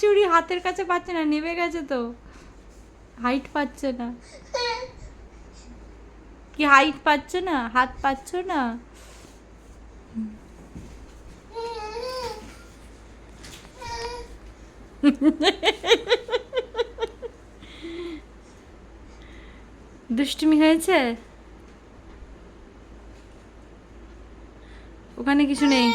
চুড়ি হাতের কাছে পাচ্ছে না, নেমে গেছে তো। হাইট পাচ্ছে না। কি হাইট পাচ্ছ না? হাত পাচ্ছ না? দুষ্টুমি হয়েছে? ওখানে কিছু নেই।